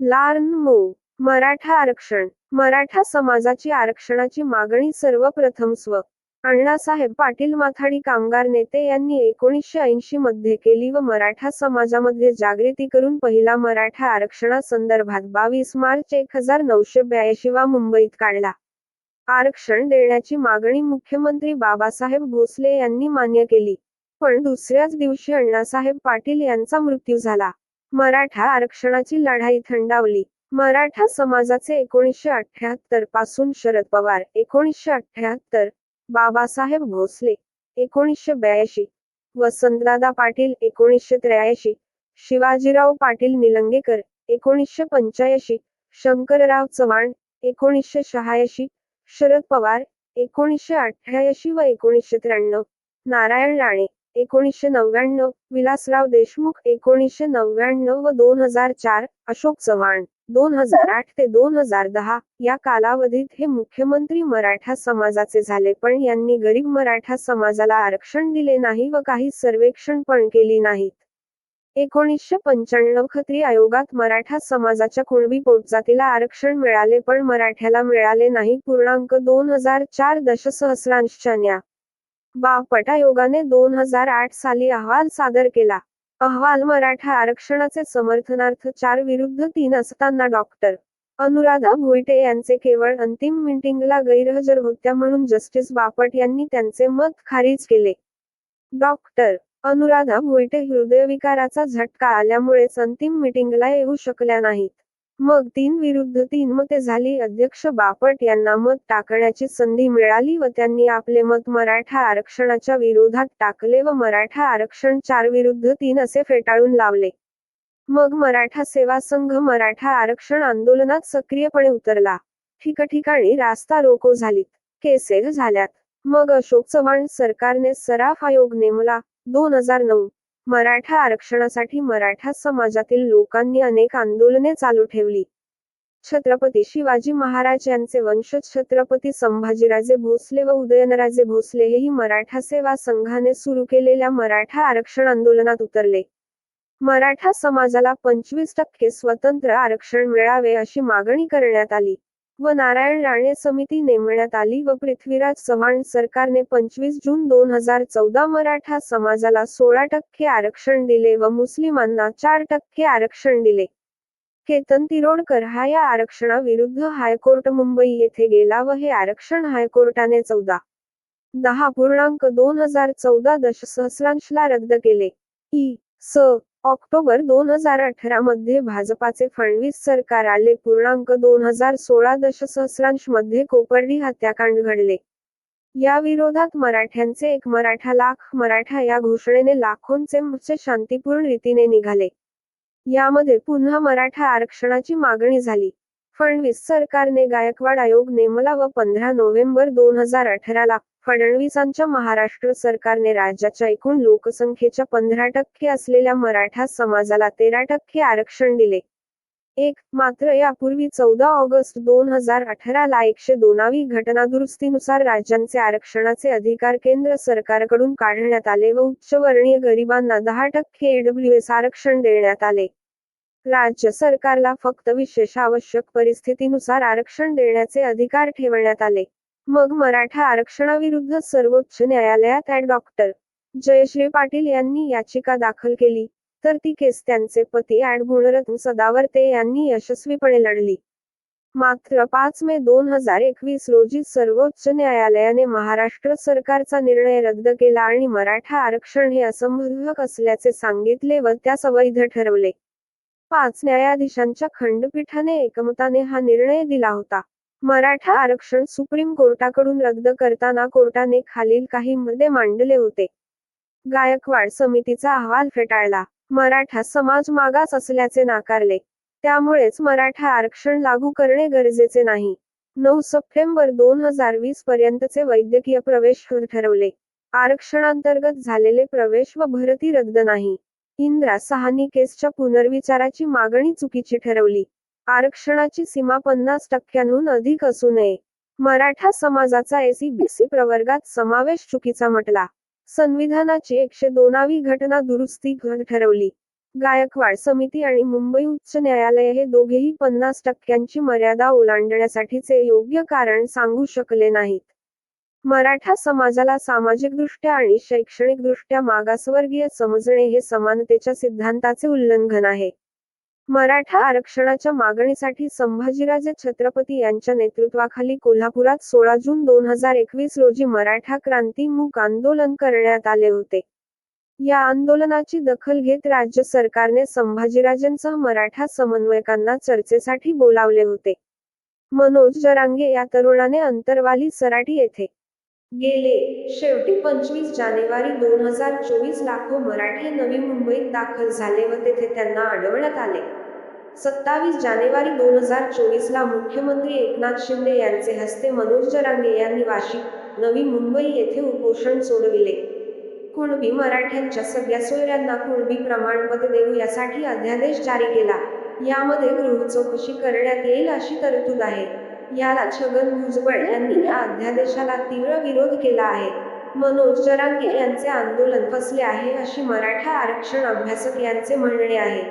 Learn मो मराठा आरक्षण. मराठा समाजाची आरक्षणाची मागणी सर्वप्रथम स्व. अण्णासाहेब पाटील माथाडी कामगार नेते यांनी एकोणीसशे ऐंशी मध्ये केली व मराठा समाजामध्ये जागृती करून पहिला मराठा आरक्षणासंदर्भात बावीस मार्च एक हजार नऊशे ब्याऐंशी वा मुंबईत काढला. आरक्षण देण्याची मागणी मुख्यमंत्री बाबासाहेब भोसले यांनी मान्य केली. पण दुसऱ्याच दिवशी अण्णासाहेब पाटील यांचा मृत्यू झाला. मराठा आरक्षणाची लढाई थंडावली. मराठा समाजाचे एकोणीसशे अठ्याहत्तरपासून शरद पवार एकोणीसशे अठ्याहत्तर बाबासाहेब भोसले एकोणीसशे ब्याऐंशी वसंतदादा पाटील एकोणीसशे त्र्याऐंशी शिवाजीराव पाटील निलंगेकर एकोणीसशे पंच्याऐंशी शंकरराव चव्हाण एकोणीसशे शहाऐंशी शरद पवार एकोणीसशे अठ्ठ्याऐंशी व एकोणीसशे त्र्याण्णव नारायण राणे. एकोणीसशे नव्याण्णव विलासराव देशमुख एकोणीसशे नव्याण्णव व दोन हजार चार अशोक चव्हाण दोन हजार आठ ते दोन हजार दहा या कालावधीत हे मुख्यमंत्री मराठा समाजाचे झाले पण यांनी गरीब मराठा समाजाला आरक्षण दिले नाही व काही सर्वेक्षण पण केली नाहीत. एकोणीसशे पंच्याण्णव खत्री आयोगात मराठा समाजाच्या कुणबी पोटजातीला आरक्षण मिळाले पण मराठ्याला मिळाले नाही पूर्णांक दोन हजार चार दशसहस्रांशच्या न्या बापट आयोगाने दोन हजार आठ साली अहवाल सादर केला. अहवाल मराठा आरक्षणाचे समर्थनार्थ चार विरुद्ध तीन असताना डॉक्टर अनुराधा भोईटे यांचे केवळ अंतिम मिटिंगला गैरहजर होत्या म्हणून जस्टिस बापट यांनी त्यांचे मत खारिज केले. डॉक्टर अनुराधा भोईटे हृदयविकाराचा झटका आल्यामुळेच अंतिम मिटिंगला येऊ शकल्या नाहीत. मग तीन विरुद्ध तीन मते झाली. अध्यक्ष बापट यांना मत टाकण्याची संधी मिळाली व त्यांनी आपले मत मराठा आरक्षणाच्या विरोधात टाकले व मराठा आरक्षण चार विरुद्ध तीन असे फेटाळून लावले. मग मराठा सेवा संघ मराठा आरक्षण आंदोलनात सक्रियपणे उतरला. ठिकठिकाणी रास्ता रोको झालीत. केसेल झाल्यात. मग अशोक चव्हाण सरकारने सराफ आयोग नेमला. दोन हजार नऊ मराठा आरक्षणासाठी मराठा समाजातील लोकांनी अनेक आंदोलने चालू ठेवली. छत्रपती शिवाजी महाराज यांचे वंशज छत्रपती संभाजीराजे भोसले व उदयनराजे भोसले हेही मराठा सेवा संघाने सुरू केलेल्या मराठा आरक्षण आंदोलनात उतरले. मराठा समाजाला पंचवीस टक्के स्वतंत्र आरक्षण मिळावे अशी मागणी करण्यात आली. व नारायण राणे समिती नेमण्यात आली व पृथ्वीराज चव्हाण सरकारने पंचवीस जून दोन हजार चौदा मराठा समाजाला सोळा टक्के आरक्षण दिले व मुस्लिमांना चार टक्के आरक्षण दिले. केतन तिरोडकर हा या आरक्षणाविरुद्ध हायकोर्ट मुंबई येथे गेला व हे आरक्षण हायकोर्टाने चौदा. दहा पूर्णांक दोन हजार चौदा दशसहस्रांशला रद्द केले. ई. स. ऑक्टोबर दोन हजार अठरा मध्ये भाजपाचे फडणवीस सरकार आले. पूर्णांक दोन हजार सोळा दशसहस्रांशमध्ये कोपर्डी हत्याकांड घडले. या विरोधात मराठ्यांचे एक मराठा लाख मराठा या घोषणेने लाखोंचे मोर्चे शांतीपूर्ण रीतीने निघाले. यामध्ये पुन्हा मराठा आरक्षणाची मागणी झाली. फडणवीस सरकारने गायकवाड आयोग नेमला व पंधरा नोव्हेंबर दोन हजार अठराला फडणवीसांच्या महाराष्ट्र सरकारने राज्याच्या एकूण लोकसंख्येच्या पंधरा टक्के असलेल्या मराठा समाजाला तेरा टक्के आरक्षण दिले. एक मात्र यापूर्वी चौदा ऑगस्ट दोन हजार अठराला एकशे दोनावी घटनादुरुस्तीनुसार राज्यांचे आरक्षणाचे अधिकार केंद्र सरकारकडून काढण्यात आले व उच्चवर्णीय गरिबांना दहा टक्के एडब्ल्यूएस आरक्षण देण्यात आले. राज्य सरकारला फक्त विशेष आवश्यक परिस्थितीनुसार आरक्षण देण्याचे अधिकार ठेवण्यात आले. मग मराठा आरक्षणाविरुद्ध सर्वोच्च न्यायालयात ऍड डॉक्टर जयश्री पाटील यांनी याचिका दाखल केली तर ती केस त्यांचे पती ऍड गुणरत्न सदावर्ते यांनी यशस्वीपणे लढली. मात्र पाच मे दोन हजार एकवीस रोजी सर्वोच्च न्यायालयाने महाराष्ट्र सरकारचा निर्णय रद्द केला आणि मराठा आरक्षण हे असंबंधक असल्याचे सांगितले व त्यास अवैध ठरवले. पाच न्यायाधीशांच्या खंडपीठाने एकमताने हा निर्णय दिला होता. मराठा आरक्षण सुप्रीम कोर्टाकडून रद्द करताना कोर्टाने खालील काही मुद्दे मांडले होते. गायकवाड समितीचा अहवाल फेटाळला. मराठा समाज मागास असल्याचे नाकारले. त्यामुळेच मराठा आरक्षण लागू करणे गरजेचे नाही. नऊ सप्टेंबर दोन हजार वीस पर्यंतचे वैद्यकीय प्रवेश ठरवले. आरक्षणांतर्गत झालेले प्रवेश व भरती रद्द नाही. इंद्रा सहानी केसच्या पुनर्विचाराची मागणी चुकीची ठरवली. आरक्षणाची सीमा पन्नास टक्क्यांहून अधिक असू नये. मराठा समाजाचा एसी बीसी प्रवर्गात समावेश चुकीचा म्हटला. संविधानाची एकशे दोनावी घटना दुरुस्ती ठरवली. गायकवाड समिती आणि मुंबई उच्च न्यायालय हे दोघेही पन्नास टक्क्यांची मर्यादा ओलांडण्यासाठीचे योग्य कारण सांगू शकले नाहीत. मराठा समाजाला सामाजिकदृष्ट्या आणि शैक्षणिकदृष्ट्या मागासवर्गीय समजणे हे समानतेच्या सिद्धांताचे उल्लंघन आहे. मराठा आरक्षणाच्या मागणीसाठी संभाजीराजे छत्रपती यांच्या नेतृत्वाखाली कोल्हापुरात सोळा जून दोन हजार एकवीस रोजी मराठा क्रांती मूक आंदोलन करण्यात आले होते. या आंदोलनाची दखल घेत राज्य सरकारने संभाजीराजेंसह मराठा समन्वयकांना चर्चेसाठी बोलावले होते. मनोज जरांगे या तरुणाने अंतरवाली सराठी येथे गेले. शेवटी पंचवीस जानेवारी दोन हजार चोवीस लाखो मराठी नवी मुंबईत दाखल झाले व तेथे त्यांना अडवण्यात आले. सत्तावीस जानेवारी दोन हजार चोवीस ला मुख्यमंत्री एकनाथ शिंदे यांचे हस्ते मनोज जरांगे यांनी वाशिक नवी मुंबई येथे उपोषण सोडविले. कुणबी मराठ्यांच्या सगळ्या सोयऱ्यांना कुणबी प्रमाणपत्र देऊ यासाठी अध्यादेश जारी केला. यामध्ये गृह चौकशी करण्यात येईल अशी तरतूद आहे. याला छगन भुजबळ यांनी या अध्यादेशाला तीव्र विरोध केला आहे. मनोज जरांगे यांचे आंदोलन फसले आहे अशी मराठा आरक्षण अभ्यासक यांचे म्हणणे आहे.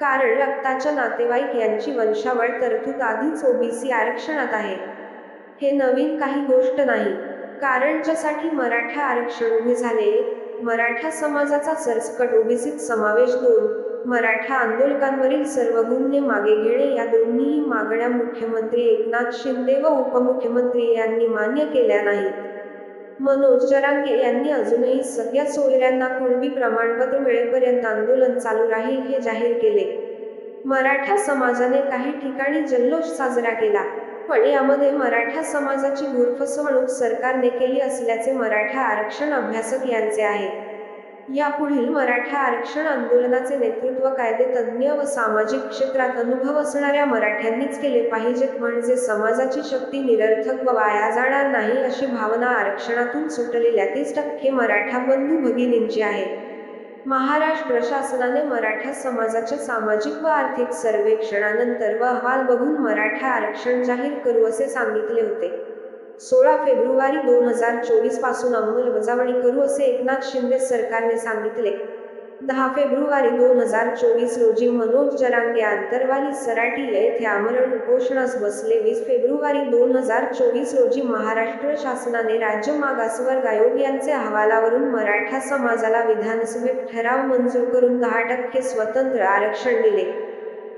कारण रक्ताच्या नातेवाईक यांची वंशावळ तरतूद आधीच ओबीसी आरक्षणात आहे. हे नवीन काही गोष्ट नाही. कारण ज्यासाठी मराठा आरक्षण उभे झाले मराठा समाजाचा सरसकट ओबीसीत समावेश दोन मराठा आंदोलकांवरील सर्व गुन्हे मागे घेणे या दोन्हीही मागण्या मुख्यमंत्री एकनाथ शिंदे व उपमुख्यमंत्री यांनी मान्य केल्या नाहीत. मनोज जरांगे यांनी अजूनही सगळ्या सोयऱ्यांना कुणबी प्रमाणपत्र मिळेपर्यंत आंदोलन चालू राहील हे जाहीर केले. मराठा समाजाने काही ठिकाणी जल्लोष साजरा केला. पण यामध्ये मराठा समाजाची गुरफसवणूक सरकारने केली असल्याचे मराठा आरक्षण अभ्यासक यांचे आहे. यापुढील मराठा आरक्षण आंदोलनाचे नेतृत्व कायदे तज्ज्ञ व सामाजिक क्षेत्रात अनुभव असणाऱ्या मराठ्यांनीच केले पाहिजेत म्हणजे समाजाची शक्ती निरर्थक व वाया जाणार नाही अशी भावना आरक्षणातून सुटलेल्या तीस टक्के मराठा बंधू भगिनींची आहे. महाराष्ट्र शासनाने मराठा समाजाच्या सामाजिक व आर्थिक सर्वेक्षणानंतर व अहवाल बघून मराठा आरक्षण जाहीर करू असे सांगितले होते. सोळा फेब्रुवारी दोन हजार चोवीसपासून अंमलबजावणी करू असे एकनाथ शिंदे सरकारने सांगितले. दहा फेब्रुवारी दोन हजार चोवीस रोजी मनोज जरांगे आंतरवाली सराटी येथे आमरण उपोषणास बसले. वीस फेब्रुवारी दोन हजार चोवीस रोजी महाराष्ट्र शासनाने राज्य मागासवर्ग आयोग यांचे अहवालावरून मराठा समाजाला विधानसभेत ठराव मंजूर करून दहा टक्के स्वतंत्र आरक्षण दिले.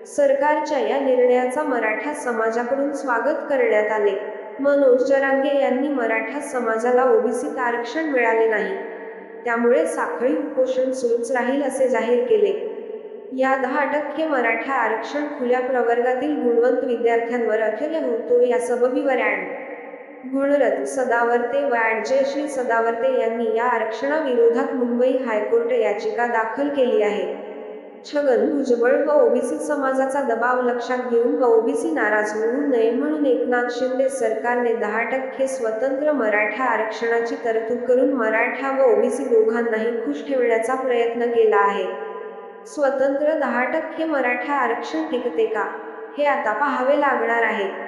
सरकारच्या या निर्णयाचा मराठा समाजाकडून स्वागत करण्यात आले. मनोज जरांगे यांनी मराठा समाजाला ओबीसीत आरक्षण मिळाले नाही. त्यामुळे साखळी उपोषण सुरूच राहील असे जाहीर केले. या दहा टक्के मराठा आरक्षण खुल्या प्रवर्गातील गुणवंत विद्यार्थ्यांवर अखेर होतो या सबबीवर ॲड. गुणरथ सदावर्ते व ॲडजयश्री सदावर्ते यांनी या आरक्षणाविरोधात मुंबई हायकोर्ट याचिका दाखल केली आहे. छगन भुजबळ व ओबीसी समाजाचा दबाव लक्षात घेऊन व ओबीसी नाराज होऊ नये म्हणून एकनाथ शिंदे सरकारने दहा टक्के स्वतंत्र मराठा आरक्षणाची तरतूद करून मराठा व ओबीसी दोघांनाही खुश ठेवण्याचा प्रयत्न केला आहे. स्वतंत्र दहा टक्के मराठा आरक्षण टिकते का? हे आता पाहावे लागणार आहे.